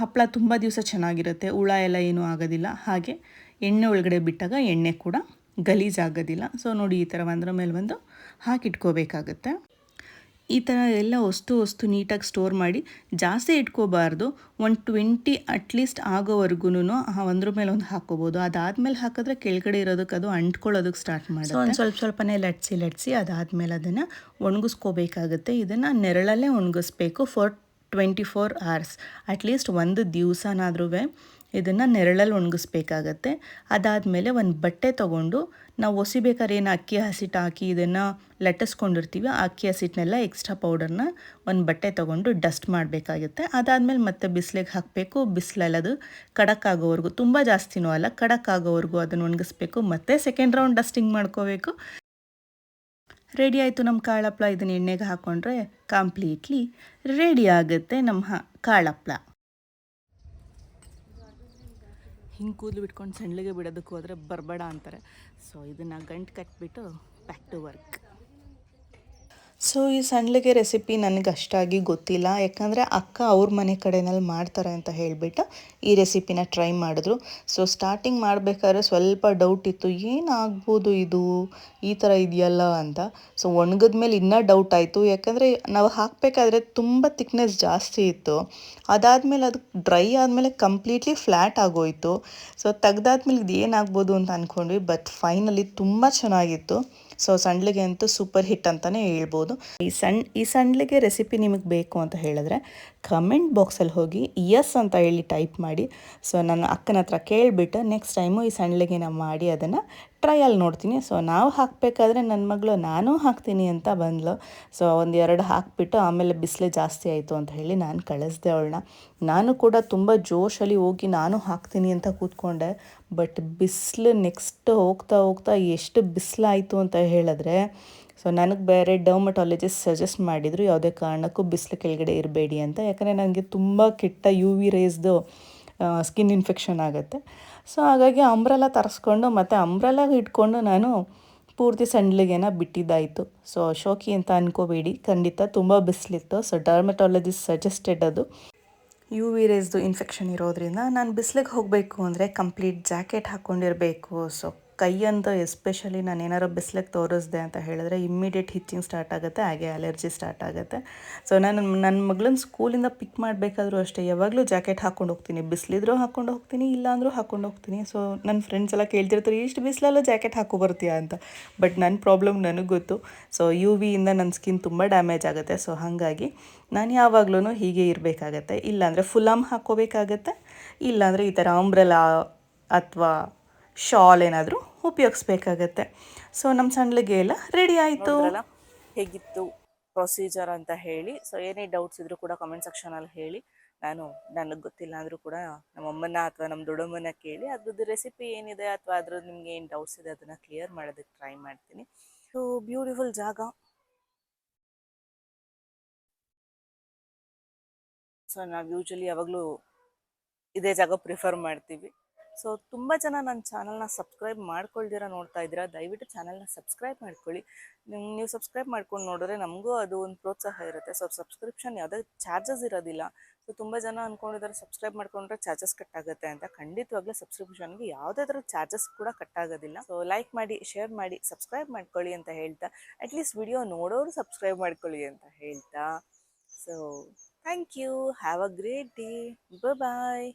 ಹಪ್ಪಳ ತುಂಬ ದಿವಸ ಚೆನ್ನಾಗಿರುತ್ತೆ. ಹುಳ ಎಲ್ಲ ಏನೂ ಆಗೋದಿಲ್ಲ. ಹಾಗೆ ಎಣ್ಣೆ ಒಳಗಡೆ ಬಿಟ್ಟಾಗ ಎಣ್ಣೆ ಕೂಡ ಗಲೀಜಾಗೋದಿಲ್ಲ. ಸೊ ನೋಡಿ ಈ ಥರ ಬಂದ್ರ ಮೇಲೆ ಒಂದು ಹಾಕಿಟ್ಕೋಬೇಕಾಗತ್ತೆ. ಈ ಥರ ಎಲ್ಲ ವಸ್ತು ವಸ್ತು ನೀಟಾಗಿ ಸ್ಟೋರ್ ಮಾಡಿ ಜಾಸ್ತಿ ಇಟ್ಕೋಬಾರ್ದು. ಒಂದು ಟ್ವೆಂಟಿ ಅಟ್ಲೀಸ್ಟ್ ಆಗೋವರೆಗೂ ಆ ಒಂದ್ರ ಮೇಲೆ ಒಂದು ಹಾಕೋಬೋದು. ಅದಾದಮೇಲೆ ಹಾಕಿದ್ರೆ ಕೆಳಗಡೆ ಇರೋದಕ್ಕೆ ಅದು ಅಂಟ್ಕೊಳ್ಳೋದಕ್ಕೆ ಸ್ಟಾರ್ಟ್ ಮಾಡಿ ಒಂದು ಸ್ವಲ್ಪ ಸ್ವಲ್ಪನೇ ಲಟ್ಸಿ ಲಟ್ಸಿ ಅದಾದಮೇಲೆ ಅದನ್ನು ಒಣಗಿಸ್ಕೋಬೇಕಾಗುತ್ತೆ. ಇದನ್ನು ನೆರಳಲ್ಲೇ ಒಣಗಿಸ್ಬೇಕು for twenty four hours at least ಒಂದು ದಿವಸನಾದ್ರೂ ಇದನ್ನು ನೆರಳಲ್ಲಿ ಒಣಗಿಸ್ಬೇಕಾಗತ್ತೆ. ಅದಾದಮೇಲೆ ಒಂದು ಬಟ್ಟೆ ತೊಗೊಂಡು ನಾವು ಒಸಿಬೇಕಾದ್ರೆ ಏನು ಅಕ್ಕಿ ಹಸಿಟ್ಟು ಹಾಕಿ ಇದನ್ನು ಲಟ್ಟಿಸ್ಕೊಂಡಿರ್ತೀವಿ. ಆ ಅಕ್ಕಿ ಹಸಿಟ್ಟನ್ನೆಲ್ಲ ಎಕ್ಸ್ಟ್ರಾ ಪೌಡರ್ನ ಒಂದು ಬಟ್ಟೆ ತೊಗೊಂಡು ಡಸ್ಟ್ ಮಾಡಬೇಕಾಗುತ್ತೆ. ಅದಾದಮೇಲೆ ಮತ್ತೆ ಬಿಸಿಲಿಗೆ ಹಾಕಬೇಕು. ಬಿಸಿಲಲ್ಲಿ ಅದು ಖಡಕ್ ಆಗೋವರೆಗೂ ತುಂಬ ಜಾಸ್ತಿನೂ ಅಲ್ಲ ಕಡಕ್ ಆಗೋವರೆಗೂ ಅದನ್ನು ಒಣಗಿಸ್ಬೇಕು. ಮತ್ತೆ ಸೆಕೆಂಡ್ ರೌಂಡ್ ಡಸ್ಟಿಂಗ್ ಮಾಡ್ಕೋಬೇಕು. ರೆಡಿ ಆಯಿತು ನಮ್ಮ ಕಾಳಪ್ಳ. ಇದನ್ನು ಎಣ್ಣೆಗೆ ಹಾಕ್ಕೊಂಡ್ರೆ ಕಂಪ್ಲೀಟ್ಲಿ ರೆಡಿ ಆಗುತ್ತೆ ನಮ್ಮ ಕಾಳಪ್ಳ. ಹಿಂಗೆ ಕೂದಲು ಬಿಟ್ಕೊಂಡು ಸಣ್ಣಗೆ ಬಿಡೋದಕ್ಕೆ ಹೋದರೆ ಬರಬೇಡ ಅಂತಾರೆ. ಸೊ ಇದನ್ನು ಗಂಟು ಕಟ್ಬಿಟ್ಟು ಬ್ಯಾಕ್ ಟು ವರ್ಕ್ ಸೊ ಈ ಸಣ್ಣಗೆ ರೆಸಿಪಿ ನನಗೆ ಅಷ್ಟಾಗಿ ಗೊತ್ತಿಲ್ಲ. ಯಾಕಂದರೆ ಅಕ್ಕ ಅವ್ರ ಮನೆ ಕಡೆನಲ್ಲಿ ಮಾಡ್ತಾರೆ ಅಂತ ಹೇಳಿಬಿಟ್ಟು ಈ ರೆಸಿಪಿನ ಟ್ರೈ ಮಾಡಿದ್ರು. ಸೊ ಸ್ಟಾರ್ಟಿಂಗ್ ಮಾಡಬೇಕಾದ್ರೆ ಸ್ವಲ್ಪ ಡೌಟ್ ಇತ್ತು. ಏನಾಗ್ಬೋದು ಇದು? ಈ ಥರ ಇದೆಯಲ್ಲ ಅಂತ. ಸೊ ಒಣಗಿದ ಮೇಲೆ ಇನ್ನೂ ಡೌಟ್ ಆಯಿತು. ಯಾಕಂದರೆ ನಾವು ಹಾಕಬೇಕಾದ್ರೆ ತುಂಬ ತಿಕ್ನೆಸ್ ಜಾಸ್ತಿ ಇತ್ತು. ಅದಾದಮೇಲೆ ಅದು ಡ್ರೈ ಆದಮೇಲೆ ಕಂಪ್ಲೀಟ್ಲಿ ಫ್ಲ್ಯಾಟ್ ಆಗೋಯಿತು. ಸೊ ತೆಗ್ದಾದ್ಮೇಲೆ ಇದು ಏನಾಗ್ಬೋದು ಅಂತ ಅಂದ್ಕೊಂಡ್ವಿ ಬಟ್ ಫೈನಲಿ ತುಂಬ ಚೆನ್ನಾಗಿತ್ತು. ಸೊ ಸಂಡ್ಲಿಗೆ ಅಂತೂ ಸೂಪರ್ ಹಿಟ್ ಅಂತಲೇ ಹೇಳ್ಬೋದು. ಈ ಸಣ್ಣ ಈ ಸಂಡ್ಲಿಗೆ ರೆಸಿಪಿ ನಿಮಗೆ ಬೇಕು ಅಂತ ಹೇಳಿದ್ರೆ ಕಮೆಂಟ್ ಬಾಕ್ಸಲ್ಲಿ ಹೋಗಿ ಎಸ್ ಅಂತ ಹೇಳಿ ಟೈಪ್ ಮಾಡಿ. ಸೊ ನನ್ನ ಅಕ್ಕನ ಹತ್ರ ಕೇಳಿಬಿಟ್ಟು ನೆಕ್ಸ್ಟ್ ಟೈಮು ಈ ಸಂಡ್ಲಿಗೆನ ಮಾಡಿ ಅದನ್ನು ಟ್ರಯಲ್ ನೋಡ್ತೀನಿ. ಸೊ ನಾವು ಹಾಕಬೇಕಾದ್ರೆ ನನ್ನ ಮಗಳು ನಾನು ಹಾಕ್ತೀನಿ ಅಂತ ಬಂದಳು ಸೊ ಒಂದು ಎರಡು ಹಾಕಿಬಿಟ್ಟು ಆಮೇಲೆ ಬಿಸಿಲು ಜಾಸ್ತಿ ಆಯಿತು ಅಂತ ಹೇಳಿ ನಾನು ಕಳಿಸ್ದೆ ಅವಳನ್ನ. ನಾನು ಕೂಡ ತುಂಬ ಜೋಶಲ್ಲಿ ಹೋಗಿ ನಾನು ಹಾಕ್ತೀನಿ ಅಂತ ಕೂತ್ಕೊಂಡೆ. ಬಟ್ ಬಿಸಿಲು ನೆಕ್ಸ್ಟ್ ಹೋಗ್ತಾ ಹೋಗ್ತಾ ಎಷ್ಟು ಬಿಸಿಲಾಯಿತು ಅಂತ ಹೇಳಿದ್ರೆ ಸೊ ನನಗೆ ಬೇರೆ ಡರ್ಮಟಾಲಜಿಸ್ಟ್ ಸಜೆಸ್ಟ್ ಮಾಡಿದರು, ಯಾವುದೇ ಕಾರಣಕ್ಕೂ ಬಿಸಿಲು ಕೆಳಗಡೆ ಇರಬೇಡಿ ಅಂತ. ಯಾಕಂದರೆ ನನಗೆ ತುಂಬ ಕೆಟ್ಟ ಯು ವಿ ರೇಸ್ದು ಸ್ಕಿನ್ ಇನ್ಫೆಕ್ಷನ್ ಆಗುತ್ತೆ. ಸೊ ಹಾಗಾಗಿ ಅಂಬ್ರೆಲ್ಲ ತರಿಸ್ಕೊಂಡು ಮತ್ತು ಅಂಬ್ರೆಲ್ಲ ಇಟ್ಕೊಂಡು ನಾನು ಪೂರ್ತಿ ಸಂಡ್ಲಿಗೆನ ಬಿಟ್ಟಿದ್ದಾಯಿತು. ಸೊ ಶೋಕಿ ಅಂತ ಅನ್ಕೋಬೇಡಿ. ಖಂಡಿತ ತುಂಬ ಬಿಸಿಲಿತ್ತು. ಸೊ ಡರ್ಮಟಾಲಜಿಸ್ಟ್ ಸಜೆಸ್ಟೆಡ್ ಅದು. ಯು ವಿ ರೇಸ್ದು ಇನ್ಫೆಕ್ಷನ್ ಇರೋದ್ರಿಂದ ನಾನು ಬಿಸಿಲಿಗೆ ಹೋಗಬೇಕು ಅಂದರೆ ಕಂಪ್ಲೀಟ್ ಜಾಕೆಟ್ ಹಾಕ್ಕೊಂಡಿರಬೇಕು ಸೊ ಕೈಯಂತೂ ಎಸ್ಪೆಷಲಿ ನಾನು ಏನಾರು ಬಿಸ್ಲಕ್ಕೆ ತೋರಿಸ್ದೆ ಅಂತ ಹೇಳಿದ್ರೆ ಇಮ್ಮಿಡಿಯೇಟ್ ಹಿಚ್ಚಿಂಗ್ ಸ್ಟಾರ್ಟ್ ಆಗುತ್ತೆ, ಹಾಗೆ ಅಲರ್ಜಿ ಸ್ಟಾರ್ಟ್ ಆಗುತ್ತೆ. ಸೊ ನಾನು ನನ್ನ ಮಗಳನ್ನ ಸ್ಕೂಲಿಂದ ಪಿಕ್ ಮಾಡಬೇಕಾದ್ರೂ ಅಷ್ಟೇ, ಯಾವಾಗಲೂ ಜಾಕೆಟ್ ಹಾಕ್ಕೊಂಡು ಹೋಗ್ತೀನಿ. ಬಿಸಿಲಿದ್ರೂ ಹಾಕ್ಕೊಂಡು ಹೋಗ್ತೀನಿ, ಇಲ್ಲಾಂದ್ರೂ ಹಾಕ್ಕೊಂಡು ಹೋಗ್ತೀನಿ. ಸೊ ನನ್ನ ಫ್ರೆಂಡ್ಸ್ ಎಲ್ಲ ಕೇಳ್ತಿರ್ತಾರೆ, ಇಷ್ಟು ಬಿಸಿಲಲ್ಲೂ ಜಾಕೆಟ್ ಹಾಕೋ ಬರ್ತೀಯಾ? ಅಂತ. ಬಟ್ ನನ್ನ ಪ್ರಾಬ್ಲಮ್ ನನಗೆ ಗೊತ್ತು. ಸೊ ಯು ವಿಯಿಂದ ನನ್ನ ಸ್ಕಿನ್ ತುಂಬ ಡ್ಯಾಮೇಜ್ ಆಗುತ್ತೆ. ಸೊ ಹಾಗಾಗಿ ನಾನು ಯಾವಾಗಲೂ ಹೀಗೆ ಇರಬೇಕಾಗತ್ತೆ. ಇಲ್ಲಾಂದರೆ ಫುಲಾಮ್ ಹಾಕ್ಕೋಬೇಕಾಗತ್ತೆ ಇಲ್ಲಾಂದರೆ ಈ ಥರ ಅಂಬ್ರೆಲಾ ಅಥವಾ ಶಾಲ್ ಏನಾದರೂ ಉಪಯೋಗಿಸ್ಬೇಕಾಗತ್ತೆ. ಸೊ ನಮ್ಮ ಸಣ್ಣಗೆ ಎಲ್ಲ ರೆಡಿ ಆಯಿತು. ಹೇಗಿತ್ತು ಪ್ರೊಸೀಜರ್ ಅಂತ ಹೇಳಿ. ಸೊ ಏನೇ ಡೌಟ್ಸ್ ಇದ್ರೂ ಕೂಡ ಕಮೆಂಟ್ ಸೆಕ್ಷನಲ್ಲಿ ಹೇಳಿ. ನಾನು, ನನಗೆ ಗೊತ್ತಿಲ್ಲ ಅಂದರೂ ಕೂಡ ನಮ್ಮಮ್ಮನ ಅಥವಾ ನಮ್ಮ ದೊಡ್ಡಮ್ಮನ ಕೇಳಿ. ಅದ್ರದ್ದು ರೆಸಿಪಿ ಏನಿದೆ ಅಥವಾ ಅದ್ರದ್ದು ನಿಮ್ಗೆ ಏನು ಡೌಟ್ಸ್ ಇದೆ ಅದನ್ನು ಕ್ಲಿಯರ್ ಮಾಡೋದಕ್ಕೆ ಟ್ರೈ ಮಾಡ್ತೀನಿ. ಸೊ ಬ್ಯೂಟಿಫುಲ್ ಜಾಗ. ಸೊ ನಾವು ಯೂಶಲಿ ಯಾವಾಗಲೂ ಇದೇ ಜಾಗ ಪ್ರಿಫರ್ ಮಾಡ್ತೀವಿ. ಸೊ ತುಂಬ ಜನ ನನ್ನ ಚಾನಲ್ನ ಸಬ್ಸ್ಕ್ರೈಬ್ ಮಾಡ್ಕೊಳ್ದಿರ ನೋಡ್ತಾ ಇದ್ದೀರಾ, ದಯವಿಟ್ಟು ಚಾನಲ್ನ ಸಬ್ಸ್ಕ್ರೈಬ್ ಮಾಡ್ಕೊಳ್ಳಿ. ನೀವು ಸಬ್ಸ್ಕ್ರೈಬ್ ಮಾಡ್ಕೊಂಡು ನೋಡಿದ್ರೆ ನಮಗೂ ಅದು ಒಂದು ಪ್ರೋತ್ಸಾಹ ಇರುತ್ತೆ. ಸೊ ಸಬ್ಸ್ಕ್ರಿಪ್ಷನ್ ಯಾವುದೇ ಚಾರ್ಜಸ್ ಇರೋದಿಲ್ಲ. ಸೊ ತುಂಬ ಜನ ಅಂದ್ಕೊಂಡಿದ್ದಾರೆ ಸಬ್ಸ್ಕ್ರೈಬ್ ಮಾಡ್ಕೊಂಡ್ರೆ ಚಾರ್ಜಸ್ ಕಟ್ ಆಗುತ್ತೆ ಅಂತ. ಖಂಡಿತವಾಗ್ಲೂ ಸಬ್ಸ್ಕ್ರಿಪ್ಷನ್ಗೆ ಯಾವುದೇ ಥರ ಚಾರ್ಜಸ್ ಕೂಡ ಕಟ್ ಆಗೋದಿಲ್ಲ ಸೊ ಲೈಕ್ ಮಾಡಿ, ಶೇರ್ ಮಾಡಿ, ಸಬ್ಸ್ಕ್ರೈಬ್ ಮಾಡ್ಕೊಳ್ಳಿ ಅಂತ ಹೇಳ್ತಾ ಅಟ್ಲೀಸ್ಟ್ ವಿಡಿಯೋ ನೋಡೋರು ಸಬ್ಸ್ಕ್ರೈಬ್ ಮಾಡ್ಕೊಳ್ಳಿ ಅಂತ ಹೇಳ್ತಾ. So thank you, have a great day bye